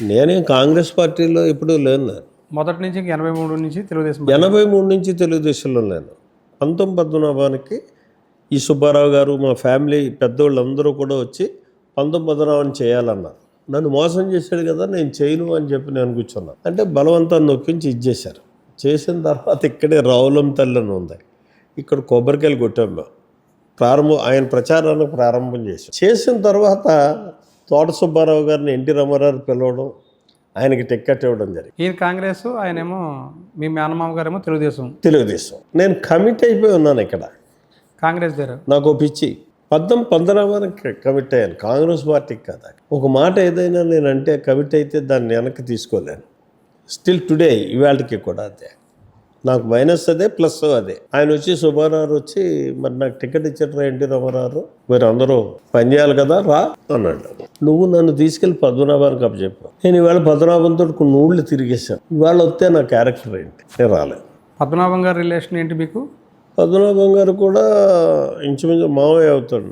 నేనేం కాంగ్రెస్ పార్టీలో ఎప్పుడూ లేను. మొదటి నుంచి ఎనభై మూడు నుంచి తెలుగుదేశం ఎనభై మూడు నుంచి తెలుగుదేశంలో నేను పంతొమ్మిది పద్మనాభానికి ఈ సుబ్బారావు గారు మా ఫ్యామిలీ పెద్దోళ్ళందరూ కూడా వచ్చి పంతొమ్మిది పద్మనాభాన్ని చేయాలన్నారు. నన్ను మోసం చేశాడు కదా నేను చేయను అని చెప్పి నేను కూర్చున్నాను అంటే బలవంతాన్ని నొప్పించి ఇచ్చేశారు చేసిన తర్వాత ఇక్కడే రావులం తల్లి అని ఉంది. ఇక్కడ కొబ్బరికాయలు కొట్టాం మేము. ప్రారంభం ఆయన ప్రచారానికి ప్రారంభం చేశాం. చేసిన తర్వాత తోట సుబ్బారావు గారిని ఎన్టీ రామారావు పిలవడం ఆయనకి టిక్కెట్ ఇవ్వడం జరిగింది. ఈయన కాంగ్రెస్ ఆయనేమో మీ మేనమామ గారేమో తెలుగుదేశం. తెలుగుదేశం. నేను కమిట్ అయిపోయి ఉన్నాను ఇక్కడ. కాంగ్రెస్ దగ్గర నాకు పిచ్చి. పద్దం పంతొమ్మిది కమిట్ అయ్యాను. కాంగ్రెస్ పార్టీకి కదా. ఒక మాట ఏదైనా నేను అంటే కమిట్ అయితే దాన్ని వెనక్కి తీసుకోలేను. స్టిల్ టుడే ఇవాళకి కూడా అదే. నాకు మైనస్ అదే ప్లస్ అదే. ఆయన వచ్చి సుబ్బారావు వచ్చి మరి నాకు టికెట్ ఇచ్చారు ఎన్టీ రామారావు మీరు అందరూ పని చేయాలి కదా రా అన్నాడు. నువ్వు నన్ను తీసుకెళ్ళి పద్మనాభానికి అప్పచెప్పు నేను ఇవాళ పద్మనాభంతో కొన్ని ఊళ్ళు తిరిగేశాను. ఇవాళ వస్తే నా క్యారెక్టర్ ఏంటి? నేను రాలేదు. పద్మనాభం గారి రిలేషన్ ఏంటి మీకు? పద్మనాభం గారు కూడా ఇంచుమించు మావయ్య అవుతాడు.